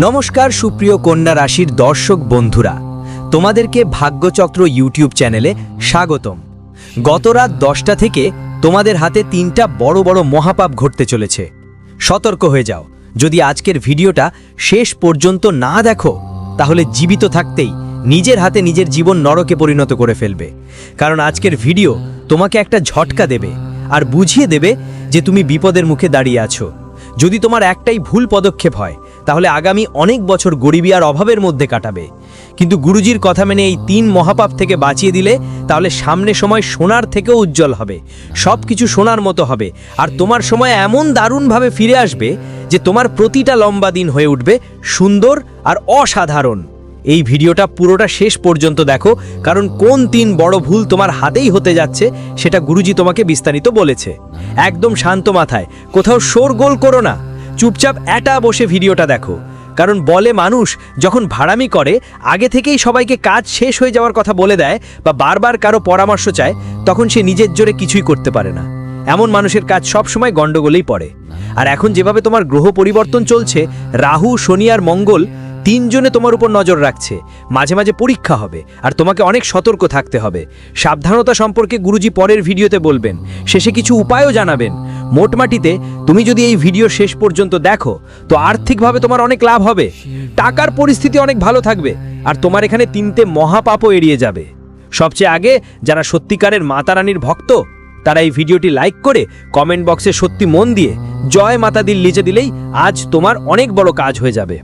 নমস্কার, সুপ্রিয় কন্যা রাশির দর্শক বন্ধুরা। তোমাদেরকে ভাগ্যচক্র ইউটিউব চ্যানেলে স্বাগতম। গত রাত দশটা থেকে তোমাদের হাতে তিনটা বড় বড় মহাপাপ ঘটতে চলেছে। সতর্ক হয়ে যাও। যদি আজকের ভিডিওটা শেষ পর্যন্ত না দেখো, তাহলে জীবিত থাকতেই নিজের হাতে নিজের জীবন নরকে পরিণত করে ফেলবে। কারণ আজকের ভিডিও তোমাকে একটা ঝটকা দেবে আর বুঝিয়ে দেবে যে তুমি বিপদের মুখে দাঁড়িয়ে আছো। যদি তোমার একটাই ভুল পদক্ষেপ হয় তাহলে আগামী অনেক বছর গরিবী আর অভাবের মধ্যে কাটাবে। কিন্তু গুরুজির কথা মেনে এই তিন মহাপাপ থেকে বাঁচিয়ে দিলে তাহলে সামনে সময় সোনার থেকেও উজ্জ্বল হবে। সব কিছু সোনার মতো হবে। আর তোমার সময় এমন দারুণভাবে ফিরে আসবে যে তোমার প্রতিটা লম্বা দিন হয়ে উঠবে সুন্দর আর অসাধারণ। এই ভিডিওটা পুরোটা শেষ পর্যন্ত দেখো, কারণ কোন তিন বড় ভুল তোমার হাতেই হতে যাচ্ছে সেটা গুরুজি তোমাকে বিস্তারিত বলেছে। একদম শান্ত মাথায়, কোথাও শোরগোল করো না। চুপচাপ এটা বসে ভিডিওটা দেখো। কারণ বলে মানুষ যখন ভাড়ামি করে, আগে থেকেই সবাইকে কাজ শেষ হয়ে যাওয়ার কথা বলে দেয় বা বারবার কারও পরামর্শ চায়, তখন সে নিজের জোরে কিছুই করতে পারে না। এমন মানুষের কাজ সব সময় গণ্ডগোলেই পড়ে। আর এখন যেভাবে তোমার গ্রহ পরিবর্তন চলছে, রাহু, শনি আর মঙ্গল তিনজনে তোমার উপর নজর রাখছে। মাঝে মাঝে পরীক্ষা হবে, আর তোমাকে অনেক সতর্ক থাকতে হবে। সাবধানতা সম্পর্কে গুরুজি পরের ভিডিওতে বলবেন। শেষে কিছু উপায়ও জানাবেন। মোটমাটিতে তুমি যদি এই ভিডিও শেষ পর্যন্ত দেখো, তো আর্থিকভাবে তোমার অনেক লাভ হবে। টাকার পরিস্থিতি অনেক ভালো থাকবে, আর তোমার এখানে তিনটে মহাপাপও এড়িয়ে যাবে। সবচেয়ে আগে যারা সত্যিকারের মাতারানির ভক্ত, তারা এই ভিডিওটি লাইক করে কমেন্ট বক্সে সত্যি মন দিয়ে জয় মাতা দিল লিচে দিলেই আজ তোমার অনেক বড় কাজ হয়ে যাবে।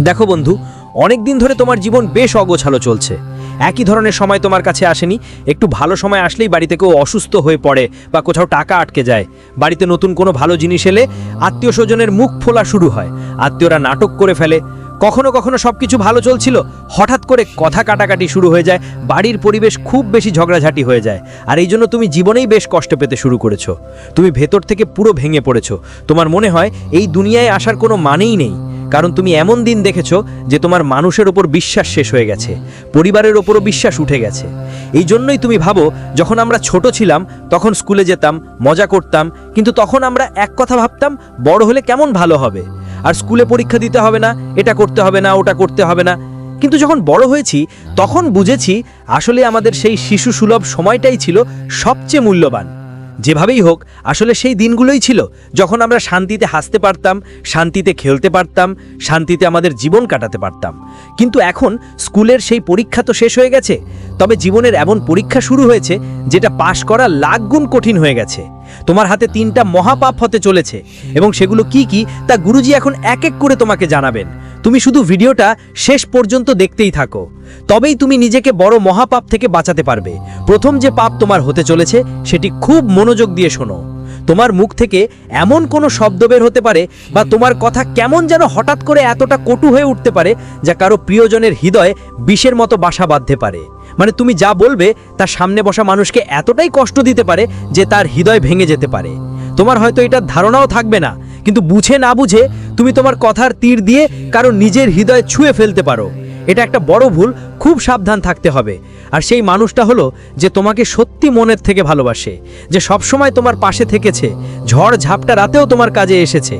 দেখো বন্ধু অনেক দিন ধরে তোমার জীবন বেশ অগোছালো চলছে। একই ধরনের সময় তোমার কাছে আসেনি, একটু ভালো সময় আসলেই বাড়িতে কেউ অসুস্থ হয়ে পড়ে বা কোথাও টাকা আটকে যায়। বাড়িতে নতুন কোনো ভালো জিনিস এলে আত্মীয় স্বজনের মুখ ফোলা শুরু হয়, আত্মীয়রা নাটক করে ফেলে। কখনো কখনো সব কিছু ভালো চলছিল, হঠাৎ করে কথা কাটাকাটি শুরু হয়ে যায়, বাড়ির পরিবেশ খুব বেশি ঝগড়াঝাটি হয়ে যায়। আর এই জন্য তুমি জীবনেই বেশ কষ্ট পেতে শুরু করেছ। তুমি ভেতর থেকে পুরো ভেঙে পড়েছো। তোমার মনে হয় এই দুনিয়ায় আসার কোনো মানেই নেই। কারণ তুমি এমন দিন দেখেছ যে তোমার মানুষের ওপর বিশ্বাস শেষ হয়ে গেছে, পরিবারের ওপরও বিশ্বাস উঠে গেছে। এই জন্যই তুমি ভাবো, যখন আমরা ছোট ছিলাম, তখন স্কুলে যেতাম, মজা করতাম, কিন্তু তখন আমরা এক কথা ভাবতাম, বড় হলে কেমন ভালো হবে? আর স্কুলে পরীক্ষা দিতে হবে না, এটা করতে হবে না, ওটা করতে হবে না। কিন্তু যখন বড় হয়েছি, তখন বুঝেছি আসলে আমাদের সেই শিশু সুলভ সময়টাই ছিল সবচেয়ে মূল্যবান। যেভাবেই হোক, আসলে সেই দিনগুলোই ছিল যখন আমরা শান্তিতে হাসতে পারতাম, শান্তিতে খেলতে পারতাম, শান্তিতে আমাদের জীবন কাটাতে পারতাম। কিন্তু এখন স্কুলের সেই পরীক্ষা তো শেষ হয়ে গেছে। তবে জীবনের এমন পরীক্ষা শুরু হয়েছে যেটা পাশ করা লাখ গুণ কঠিন হয়ে গেছে। তোমার হাতে তিনটা মহাপাপ হতে চলেছে। এবং সেগুলো কি কি, তা গুরুজি এখন এক এক করে তোমাকে জানাবেন। তুমি শুধু ভিডিওটা শেষ পর্যন্ত দেখতেই থাকো। তবেই তুমি নিজেকে বড় মহাপাপ থেকে বাঁচাতে পারবে। প্রথম যে পাপ তোমার হতে চলেছে, সেটি খুব মনোযোগ দিয়ে শোনো। তোমার মুখ থেকে এমন কোনো শব্দ বের হতে পারে বা তোমার কথা কেমন যেন হঠাৎ করে এতটা কটু হয়ে উঠতে পারে, যা কারও প্রিয়জনের হৃদয়ে বিষের মতো বাসা বাঁধতে পারে। মানে তুমি যা বলবে, তার সামনে বসা মানুষকে এতটাই কষ্ট দিতে পারে যে তার হৃদয় ভেঙে যেতে পারে। তোমার হয়তো এটার ধারণাও থাকবে না, কিন্তু বুঝে না বুঝে তুমি তোমার কথার তীর দিয়ে কারও নিজের হৃদয় ছুঁয়ে ফেলতে পারো। এটা একটা বড় ভুল, খুব সাবধান থাকতে হবে। আর সেই মানুষটা হলো যে তোমাকে সত্যি মনের থেকে ভালোবাসে, যে সবসময় তোমার পাশে থেকেছে, ঝড় ঝাপটা রাতেও তোমার কাজে এসেছে।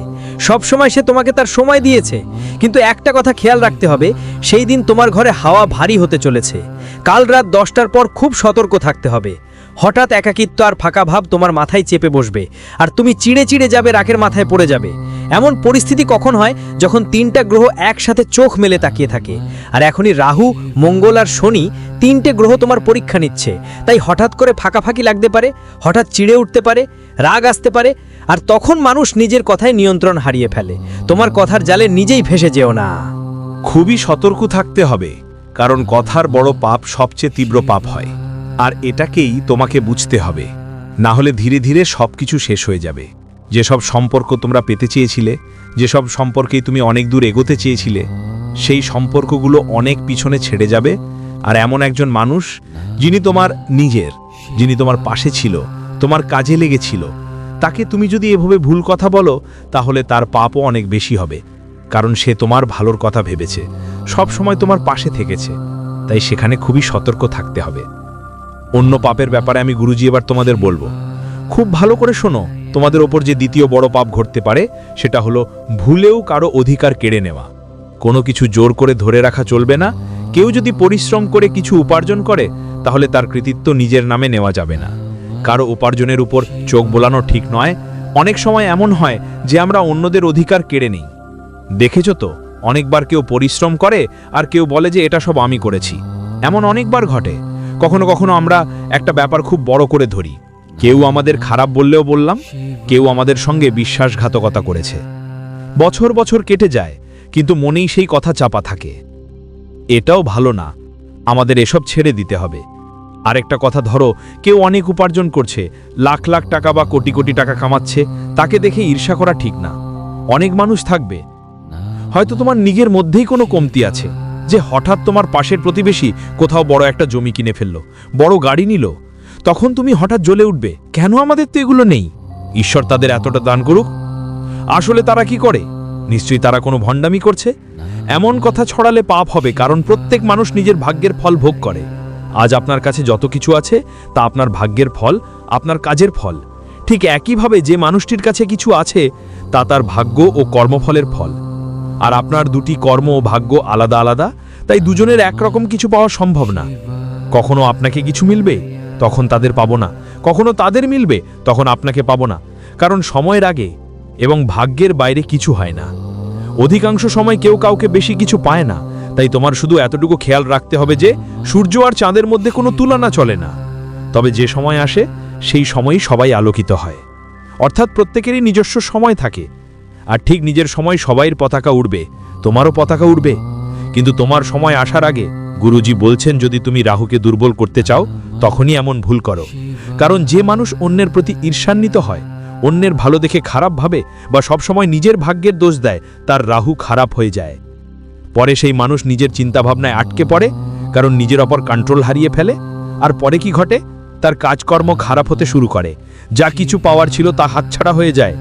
সবসময় সে তোমাকে তার সময় দিয়েছে, কিন্তু একটা কথা খেয়াল রাখতে হবে, সেই দিন তোমার ঘরে হাওয়া ভারী হতে চলেছে। কাল রাত দশটার পর খুব সতর্ক থাকতে হবে। হঠাৎ একাকিত্ব আর ফাঁকা ভাব তোমার মাথায় চেপে বসবে, আর তুমি চিড়ে চিড়ে যাবে রাখের মাথায় পড়ে যাবে। এমন পরিস্থিতি কখন হয় যখন তিনটা গ্রহ একসাথে চোখ মেলে তাকিয়ে থাকে। আর এখনই রাহু, মঙ্গল আর শনি তিনটে গ্রহ তোমার পরীক্ষা নিচ্ছে। তাই হঠাৎ করে ফাঁকাফাঁকি লাগতে পারে, হঠাৎ চিড়ে উঠতে পারে, রাগ আসতে পারে, আর তখন মানুষ নিজের কথায় নিয়ন্ত্রণ হারিয়ে ফেলে। তোমার কথার জালে নিজেই ভেসে যেও না। খুবই সতর্ক থাকতে হবে। কারণ কথার বড় পাপ সবচেয়ে তীব্র পাপ হয়। আর এটাকেই তোমাকে বুঝতে হবে। না হলে ধীরে ধীরে সব কিছু শেষ হয়ে যাবে। যেসব সম্পর্ক তোমরা পেতে চেয়েছিলে, যেসব সম্পর্কেই তুমি অনেক দূর এগোতে চেয়েছিলে, সেই সম্পর্কগুলো অনেক পিছনে ছেড়ে যাবে। আর এমন একজন মানুষ যিনি তোমার নিজের, যিনি তোমার পাশে ছিল, তোমার কাজে লেগেছিল। তাকে তুমি যদি এভাবে ভুল কথা বলো, তাহলে তার পাপও অনেক বেশি হবে, কারণ সে তোমার ভালোর কথা ভেবেছে। সব সময় তোমার পাশে থেকেছে, তাই সেখানে খুবই সতর্ক থাকতে হবে। অন্য পাপের ব্যাপারে আমি গুরুজি এবার তোমাদের বলব। খুব ভালো করে শোনো, তোমাদের ওপর যে দ্বিতীয় বড় পাপ ঘটতে পারে, সেটা হলো ভুলেও কারও অধিকার কেড়ে নেওয়া। কোনো কিছু জোর করে ধরে রাখা চলবে না, কেউ যদি পরিশ্রম করে কিছু উপার্জন করে, তাহলে তার কৃতিত্ব নিজের নামে নেওয়া যাবে না। কারও উপার্জনের উপর চোখ বোলানো ঠিক নয়। অনেক সময় এমন হয় যে আমরা অন্যদের অধিকার কেড়ে নিই। দেখেছ তো অনেকবার কেউ পরিশ্রম করে আর কেউ বলে যে এটা সব আমি করেছি। এমন অনেকবার ঘটে। কখনো কখনো আমরা একটা ব্যাপার খুব বড় করে ধরি। কেউ আমাদের খারাপ বললেও বললাম, কেউ আমাদের সঙ্গে বিশ্বাসঘাতকতা করেছে। বছর বছর কেটে যায়, কিন্তু মনেই সেই কথা চাপা থাকে। এটাও ভালো না, আমাদের এসব ছেড়ে দিতে হবে। আরেকটা কথা ধরো, কেউ অনেক উপার্জন করছে, লাখ লাখ টাকা বা কোটি কোটি টাকা কামাচ্ছে, তাকে দেখে ঈর্ষা করা ঠিক না। অনেক মানুষ থাকবে হয়তো তোমার নিজের মধ্যেই কোনো কমতি আছে, যে হঠাৎ তোমার পাশের প্রতিবেশী কোথাও বড় একটা জমি কিনে ফেলল, বড় গাড়ি নিল। তখন তুমি হঠাৎ জ্বলে উঠবে, কেন আমাদের তো এগুলো নেই? ঈশ্বর তাদের এতটা দান করুক। আসলে তারা কি করে? নিশ্চয়ই তারা কোনো ভণ্ডামি করছে? এমন কথা ছড়ালে পাপ হবে, কারণ প্রত্যেক মানুষ নিজের ভাগ্যের ফল ভোগ করে। আজ আপনার কাছে যত কিছু আছে, তা আপনার ভাগ্যের ফল, আপনার কাজের ফল। ঠিক একইভাবে যে মানুষটির কাছে কিছু আছে, তা তার ভাগ্য ও কর্মফলের ফল। আর আপনার দুটি কর্ম ও ভাগ্য আলাদা আলাদা, তাই দুজনের একরকম কিছু পাওয়া সম্ভব না। কখনো আপনাকে কিছু মিলবে, তখন তাদের পাবো না। কখনো তাদের মিলবে, তখন আপনাকে পাবো না। কারণ সময়ের আগে এবং ভাগ্যের বাইরে কিছু হয় না। অধিকাংশ সময় কেউ কাউকে বেশি কিছু পায় না। তাই তোমার শুধু এতটুকু খেয়াল রাখতে হবে যে, সূর্য আর চাঁদের মধ্যে কোনো তুলনা চলে না। তবে যে সময় আসে, সেই সময়ই সবাই আলোকিত হয়। অর্থাৎ প্রত্যেকেরই নিজস্ব সময় থাকে। আর ঠিক নিজের সময় সবাইয়ের পতাকা উড়বে। তোমারও পতাকা উড়বে। কিন্তু তোমার সময় আসার আগে গুরুজি বলছেন, যদি তুমি রাহুকে দুর্বল করতে চাও, তখনই এমন ভুল করো। কারণ যে মানুষ অন্যের প্রতি ঈর্ষান্বিত হয়, অন্যের ভালো দেখে খারাপ ভাবে বা সবসময় নিজের ভাগ্যের দোষ দেয়, তার রাহু খারাপ হয়ে যায়। পরে সেই মানুষ নিজের চিন্তাভাবনায় আটকে পড়ে, কারণ নিজের অপর কন্ট্রোল হারিয়ে ফেলে, আর পরে কি ঘটে? তার কাজকর্ম খারাপ হতে শুরু করে। যা কিছু পাওয়ার ছিল তা হাতছাড়া হয়ে যায়।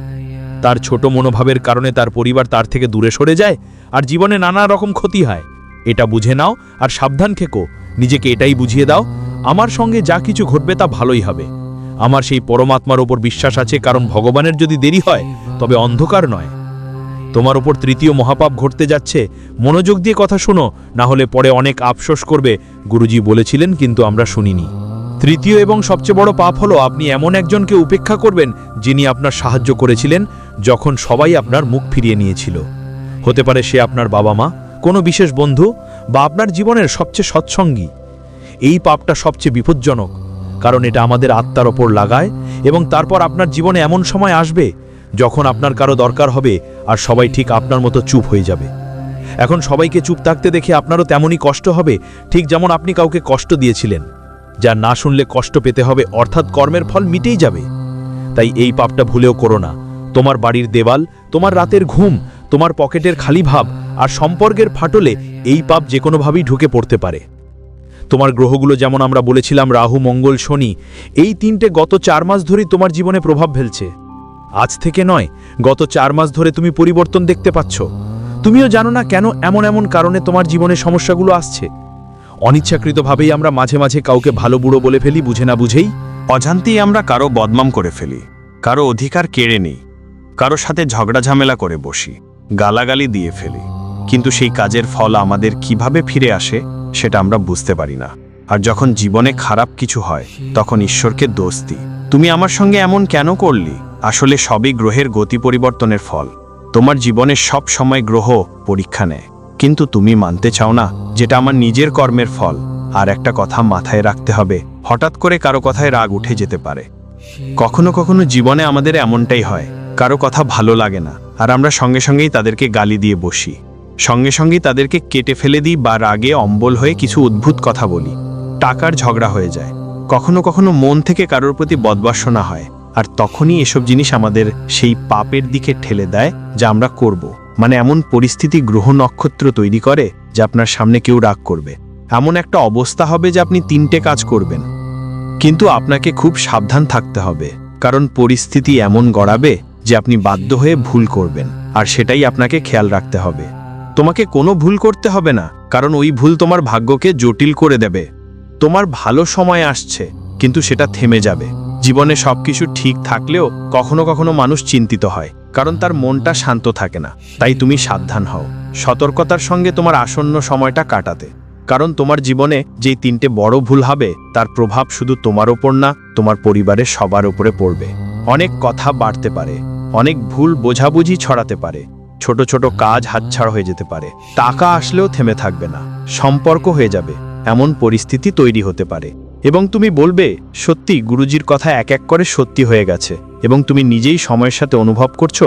তার ছোট মনোভাবের কারণে তার পরিবার তার থেকে দূরে সরে যায় আর জীবনে নানা রকম ক্ষতি হয়। এটা বুঝে নাও আর সাবধান খেকো নিজেকে এটাই বুঝিয়ে দাও, আমার সঙ্গে যা কিছু ঘটবে তা ভালোই হবে। আমার সেই পরমাত্মার ওপর বিশ্বাস আছে, কারণ ভগবানের যদি দেরি হয়, তবে অন্ধকার নয়। তোমার ওপর তৃতীয় মহাপাপ ঘটতে যাচ্ছে। মনোযোগ দিয়ে কথা শোনো, না হলে পরে অনেক আফসোস করবে। গুরুজি বলেছিলেন, কিন্তু আমরা শুনিনি। তৃতীয় এবং সবচেয়ে বড় পাপ হলো, আপনি এমন একজনকে উপেক্ষা করবেন, যিনি আপনার সাহায্য করেছিলেন যখন সবাই আপনার মুখ ফিরিয়ে নিয়েছিল। হতে পারে সে আপনার বাবা মা, কোনো বিশেষ বন্ধু, বা আপনার জীবনের সবচেয়ে সৎসঙ্গী। এই পাপটা সবচেয়ে বিপজ্জনক, কারণ এটা আমাদের আত্মার ওপর লাগায় এবং তারপর আপনার জীবনে এমন সময় আসবে যখন আপনার কারও দরকার হবে আর সবাই ঠিক আপনার মতো চুপ হয়ে যাবে। এখন সবাইকে চুপ থাকতে দেখে আপনারও তেমনই কষ্ট হবে, ঠিক যেমন আপনি কাউকে কষ্ট দিয়েছিলেন। যা না শুনলে কষ্ট পেতে হবে, অর্থাৎ কর্মের ফল মিটেই যাবে। তাই এই পাপটা ভুলেও করো না। তোমার বাড়ির দেওয়াল, তোমার রাতের ঘুম, তোমার পকেটের খালি ভাব আর সম্পর্কের ফাটলে এই পাপ যে কোনোভাবেই ঢুকে পড়তে পারে। তোমার গ্রহগুলো যেমন আমরা বলেছিলাম রাহু, মঙ্গল, শনি, এই তিনটে গত চার মাস ধরেই তোমার জীবনে প্রভাব ফেলছে। আজ থেকে নয়, গত চার মাস ধরে তুমি পরিবর্তন দেখতে পাচ্ছ। তুমিও জানো না কেন এমন এমন কারণে তোমার জীবনে সমস্যাগুলো আসছে। অনিচ্ছাকৃতভাবেই আমরা মাঝে মাঝে কাউকে ভালো বুড়ো বলে ফেলি, বুঝে না বুঝেই। অজান্তেই আমরা কারও বদমাম করে ফেলি, কারও অধিকার কেড়ে নিই। কারও সাথে ঝগড়া ঝামেলা করে বসি, গালাগালি দিয়ে ফেলি। কিন্তু সেই কাজের ফল আমাদের কীভাবে ফিরে আসে, সেটা আমরা বুঝতে পারি না। আর যখন জীবনে খারাপ কিছু হয়, তখন ঈশ্বরকে দোষ দিই। তুমি আমার সঙ্গে এমন কেন করলি? আসলে সবই গ্রহের গতি পরিবর্তনের ফল। তোমার জীবনে সব সময় গ্রহ পরীক্ষা নেয়। কিন্তু তুমি মানতে চাও না, যেটা আমার নিজের কর্মের ফল। আর একটা কথা মাথায় রাখতে হবে, হঠাৎ করে কারও কথায় রাগ উঠে যেতে পারে। কখনো কখনো জীবনে আমাদের এমনটাই হয় কারও কথা ভালো লাগে না, আর আমরা সঙ্গে সঙ্গেই তাদেরকে গালি দিয়ে বসি। সঙ্গে সঙ্গেই তাদেরকে কেটে ফেলে দিই বা রাগে অম্বল হয়ে কিছু উদ্ভুত কথা বলি। টাকার ঝগড়া হয়ে যায়। কখনো কখনো মন থেকে কারোর প্রতি বদবাসনা হয়, আর তখনই এসব জিনিস আমাদের সেই পাপের দিকে ঠেলে দেয় যা আমরা করব। মানে এমন পরিস্থিতি গ্রহ নক্ষত্র তৈরি করে যে আপনার সামনে কেউ রাগ করবে। এমন একটা অবস্থা হবে যে আপনি তিনটে কাজ করবেন। কিন্তু আপনাকে খুব সাবধান থাকতে হবে, কারণ পরিস্থিতি এমন গড়াবে যে আপনি বাধ্য হয়ে ভুল করবেন, আর সেটাই আপনাকে খেয়াল রাখতে হবে। তোমাকে কোনো ভুল করতে হবে না, কারণ ওই ভুল তোমার ভাগ্যকে জটিল করে দেবে। তোমার ভালো সময় আসছে, কিন্তু সেটা থেমে যাবে। জীবনে সবকিছু ঠিক থাকলেও কখনো কখনো মানুষ চিন্তিত হয়, কারণ তার মনটা শান্ত থাকে না। তাই তুমি সাবধান হও। সতর্কতার সঙ্গে তোমার আসন্ন সময়টা কাটাতে। কারণ তোমার জীবনে যেই তিনটে বড় ভুল হবে, তার প্রভাব শুধু তোমার ওপর না, তোমার পরিবারের সবার উপরে পড়বে। অনেক কথা বাড়তে পারে। অনেক ভুল বোঝাবুঝি ছড়াতে পারে। ছোট ছোট কাজ হাতছাড় হয়ে যেতে পারে। টাকা আসলেও থেমে থাকবে না। সম্পর্ক হয়ে যাবে। এমন পরিস্থিতি তৈরি হতে পারে। এবং তুমি বলবে, সত্যি, গুরুজির কথা এক এক করে সত্যি হয়ে গেছে। এবং তুমি নিজেই সময়ের সাথে অনুভব করছ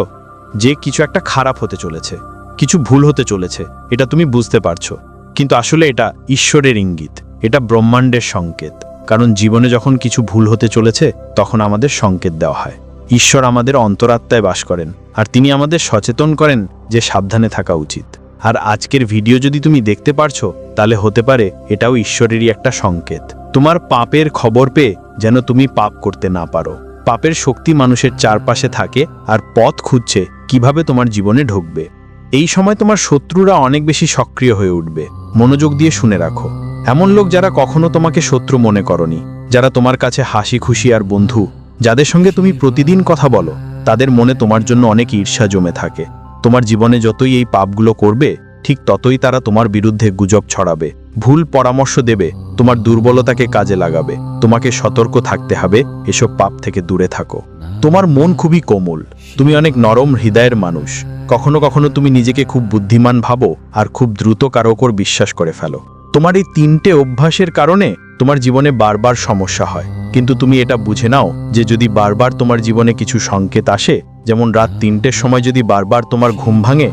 যে কিছু একটা খারাপ হতে চলেছে। কিছু ভুল হতে চলেছে। এটা তুমি বুঝতে পারছ। কিন্তু আসলে এটা ঈশ্বরের ইঙ্গিত। এটা ব্রহ্মাণ্ডের সংকেত। কারণ জীবনে যখন কিছু ভুল হতে চলেছে, তখন আমাদের সংকেত দেওয়া হয়। ঈশ্বর আমাদের অন্তরাত্মায় বাস করেন, আর তিনি আমাদের সচেতন করেন যে সাবধানে থাকা উচিত। আর আজকের ভিডিও যদি তুমি দেখতে পারছ, তাহলে হতে পারে এটাও ঈশ্বরেরই একটা সংকেত। তোমার পাপের খবর পেয়ে যেন তুমি পাপ করতে না পারো। পাপের শক্তি মানুষের চারপাশে থাকে আর পথ খুঁজছে কীভাবে তোমার জীবনে ঢুকবে। এই সময় তোমার শত্রুরা অনেক বেশি সক্রিয় হয়ে উঠবে। মনোযোগ দিয়ে শুনে রাখো। এমন লোক যারা কখনো তোমাকে শত্রু মনে করনি, যারা তোমার কাছে হাসি খুশি আর বন্ধু যাদের সঙ্গে তুমি প্রতিদিন কথা বলো, তাদের মনে তোমার জন্য অনেক ঈর্ষা জমে থাকে। তোমার জীবনে যতই এই পাপগুলো করবে, ঠিক ততই তারা তোমার বিরুদ্ধে গুজব ছড়াবে। ভুল পরামর্শ দেবে, তোমার দুর্বলতাকে কাজে লাগাবে। তোমাকে সতর্ক থাকতে হবে, এসব পাপ থেকে দূরে থাকো। তোমার মন খুবই কোমল। তুমি অনেক নরম হৃদয়ের মানুষ। কখনো কখনো তুমি নিজেকে খুব বুদ্ধিমান ভাবো আর খুব দ্রুত কারও ওপর বিশ্বাস করে ফেলো। তোমার এই তিনটে অভ্যাসের কারণে তোমার জীবনে বারবার সমস্যা হয়। কিন্তু তুমি এটা বুঝে নাও যে যদি বারবার তোমার জীবনে কিছু সংকেত আসে, যেমন রাত তিনটের সময় যদি বারবার তোমার ঘুম ভাঙে,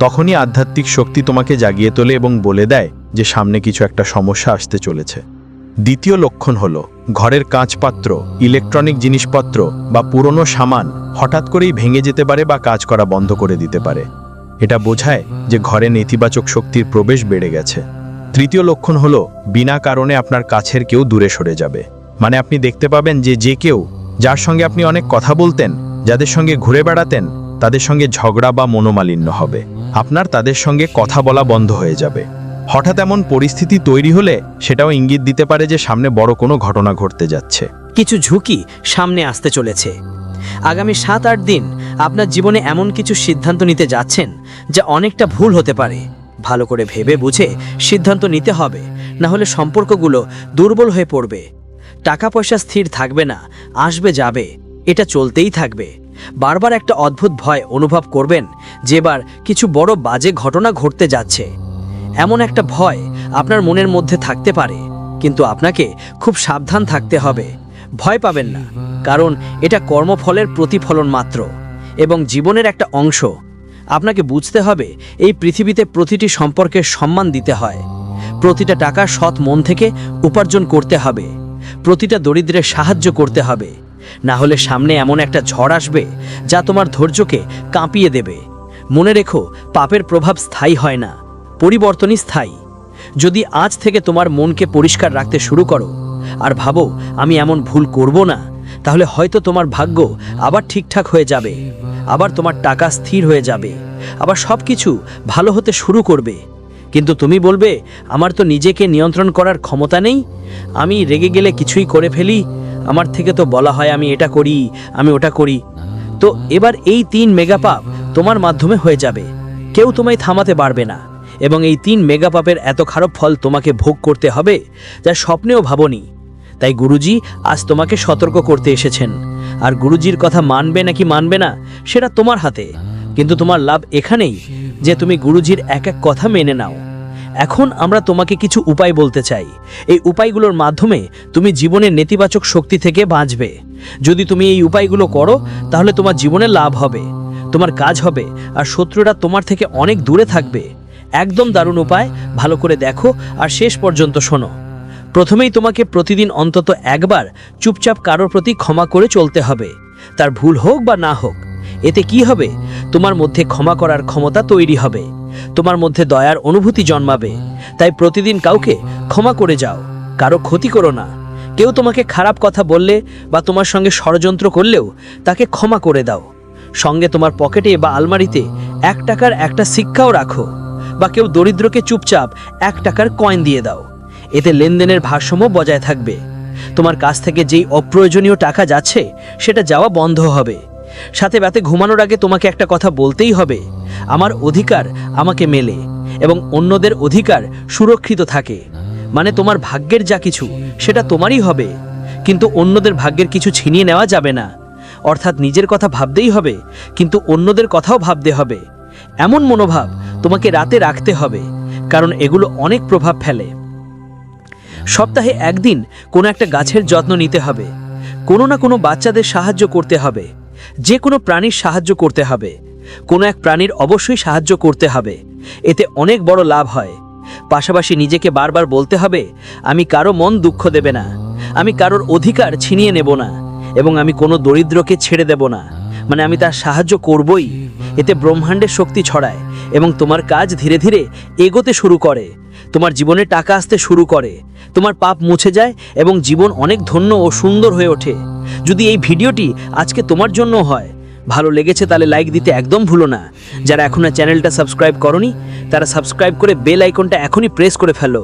তখনই আধ্যাত্মিক শক্তি তোমাকে জাগিয়ে তোলে এবং বলে দেয় যে সামনে কিছু একটা সমস্যা আসতে চলেছে। দ্বিতীয় লক্ষণ হলো, ঘরের কাঁচপাত্র, ইলেকট্রনিক জিনিসপত্র বা পুরনো সামান হঠাৎ করেই ভেঙে যেতে পারে বা কাজ করা বন্ধ করে দিতে পারে। এটা বোঝায় যে ঘরে নেতিবাচক শক্তির প্রবেশ বেড়ে গেছে। তৃতীয় লক্ষণ হলো, বিনা কারণে আপনার কাছের কেউ দূরে সরে যাবে। মানে আপনি দেখতে পাবেন যে যে কেউ যার সঙ্গে আপনি অনেক কথা বলতেন, যাদের সঙ্গে ঘুরে বেড়াতেন, তাদের সঙ্গে ঝগড়া বা মনোমালিন্য হবে। আপনার তাদের সঙ্গে কথা বলা বন্ধ হয়ে যাবে। হঠাৎ এমন পরিস্থিতি তৈরি হলে সেটাও ইঙ্গিত দিতে পারে যে সামনে বড় কোনো ঘটনা ঘটতে যাচ্ছে। কিছু ঝুঁকি সামনে আসতে চলেছে। আগামী সাত আট দিন আপনার জীবনে এমন কিছু সিদ্ধান্ত নিতে যাচ্ছেন যা অনেকটা ভুল হতে পারে। ভালো করে ভেবে বুঝে সিদ্ধান্ত নিতে হবে না হলে সম্পর্কগুলো দুর্বল হয়ে পড়বে। টাকা পয়সা স্থির থাকবে না, আসবে যাবে, এটা চলতেই থাকবে। বারবার একটা অদ্ভুত ভয় অনুভব করবেন যে এবার কিছু বড় বাজে ঘটনা ঘটতে যাচ্ছে। এমন একটা ভয় আপনার মনের মধ্যে থাকতে পারে, কিন্তু আপনাকে খুব সাবধান থাকতে হবে। ভয় পাবেন না, কারণ এটা কর্মফলের প্রতিফলন মাত্র এবং জীবনের একটা অংশ। আপনাকে বুঝতে হবে, এই পৃথিবীতে প্রতিটি সম্পর্কের সম্মান দিতে হয়। প্রতিটা টাকা সৎ মন থেকে উপার্জন করতে হবে। প্রতিটা দরিদ্রের সাহায্য করতে হবে। না হলে সামনে এমন একটা ঝড় আসবে যা তোমার ধৈর্যকে কাঁপিয়ে দেবে। মনে রেখো, পাপের প্রভাব স্থায়ী হয় না, পরিবর্তনই স্থায়ী। যদি আজ থেকে তোমার মনকে পরিষ্কার রাখতে শুরু করো, আর ভাবো, আমি এমন ভুল করব না, তাহলে হয়তো তোমার ভাগ্য আবার ঠিকঠাক হয়ে যাবে, আবার তোমার টাকা স্থির হয়ে যাবে, আবার সব কিছু ভালো হতে শুরু করবে। কিন্তু তুমি বলবে, আমার তো নিজেকে নিয়ন্ত্রণ করার ক্ষমতা নেই। আমি রেগে গেলে কিছুই করে ফেলি। আমার থেকে তো বলা হয় আমি এটা করি, আমি ওটা করি। তো এবার এই তিন মেগাপাপ তোমার মাধ্যমে হয়ে যাবে। কেউ তোমায় থামাতে পারবে না। এবং এই তিন মেগাপাপের এত খারাপ ফল তোমাকে ভোগ করতে হবে, যা স্বপ্নেও ভাবনি। তাই গুরুজি আজ তোমাকে সতর্ক করতে এসেছেন। আর গুরুজির কথা মানবে নাকি মানবে না, সেটা তোমার হাতে। কিন্তু তোমার লাভ এখানেই। যে তুমি গুরুজির এক এক কথা মেনে নাও। এখন আমরা তোমাকে কিছু উপায় বলতে চাই। এই উপায়গুলোর মাধ্যমে তুমি জীবনের নেতিবাচক শক্তি থেকে বাঁচবে। যদি তুমি এই উপায়গুলো করো, তাহলে তোমার জীবনে লাভ হবে, তোমার কাজ হবে, আর শত্রুরা তোমার থেকে অনেক দূরে থাকবে। একদম দারুণ উপায়, ভালো করে দেখো, আর শেষ পর্যন্ত শোনো। প্রথমেই তোমাকে প্রতিদিন অন্তত একবার চুপচাপ কারোর প্রতি ক্ষমা করে চলতে হবে। তার ভুল হোক বা না হোক এতে কি হবে? তোমার মধ্যে ক্ষমা করার ক্ষমতা তৈরি হবে। তোমার মধ্যে দয়ার অনুভূতি জন্মাবে। তাই প্রতিদিন কাউকে ক্ষমা করে যাও, কারও ক্ষতি করো না। কেউ তোমাকে খারাপ কথা বললে বা তোমার সঙ্গে ষড়যন্ত্র করলেও তাকে ক্ষমা করে দাও। সঙ্গে তোমার পকেটে বা আলমারিতে এক টাকার একটা শিক্ষাও রাখো বা কেউ দরিদ্রকে চুপচাপ এক টাকার কয়েন দিয়ে দাও। এতে লেনদেনের ভারসাম্য বজায় থাকবে। তোমার কাছ থেকে যেই অপ্রয়োজনীয় টাকা যাচ্ছে, সেটা যাওয়া বন্ধ হবে। সাথে রাতে ঘুমানোর আগে তোমাকে একটা কথা বলতেই হবে। আমার অধিকার আমাকে মেলে এবং অন্যদের অধিকার সুরক্ষিত থাকে। মানে তোমার ভাগ্যের যা কিছু, সেটা তোমারই হবে। কিন্তু অন্যদের ভাগ্যের কিছু ছিনিয়ে নেওয়া যাবে না। অর্থাৎ নিজের কথা ভাবতেই হবে, কিন্তু অন্যদের কথাও ভাবতে হবে। এমন মনোভাব তোমাকে রাতে রাখতে হবে, কারণ এগুলো অনেক প্রভাব ফেলে। সপ্তাহে একদিন কোনো একটা গাছের যত্ন নিতে হবে। কোনো না কোনো বাচ্চাদের সাহায্য করতে হবে। যে কোনো প্রাণীর সাহায্য করতে হবে। কোনো এক প্রাণীর অবশ্যই সাহায্য করতে হবে। এতে অনেক বড় লাভ হয়। পাশাপাশি নিজেকে বারবার বলতে হবে, আমি কারও মন দুঃখ দেবে না। আমি কারোর অধিকার ছিনিয়ে নেব না। এবং আমি কোনো দরিদ্রকে ছেড়ে দেব না। মানে আমি তার সাহায্য করবই। এতে ব্রহ্মাণ্ডের শক্তি ছড়ায় এবং তোমার কাজ ধীরে ধীরে এগোতে শুরু করে। তোমার জীবনে টাকা আসতে শুরু করে। তোমার পাপ মুছে যায় এবং জীবন অনেক ধন্য ও সুন্দর হয়ে ওঠে। যদি এই ভিডিওটি আজকে তোমার জন্য হয়, ভালো লেগেছে তাহলে লাইক দিতে একদম ভুলো না। যারা এখনও চ্যানেলটা সাবস্ক্রাইব করনি, তারা সাবস্ক্রাইব করে বেল আইকনটা এখনই প্রেস করে ফেলো।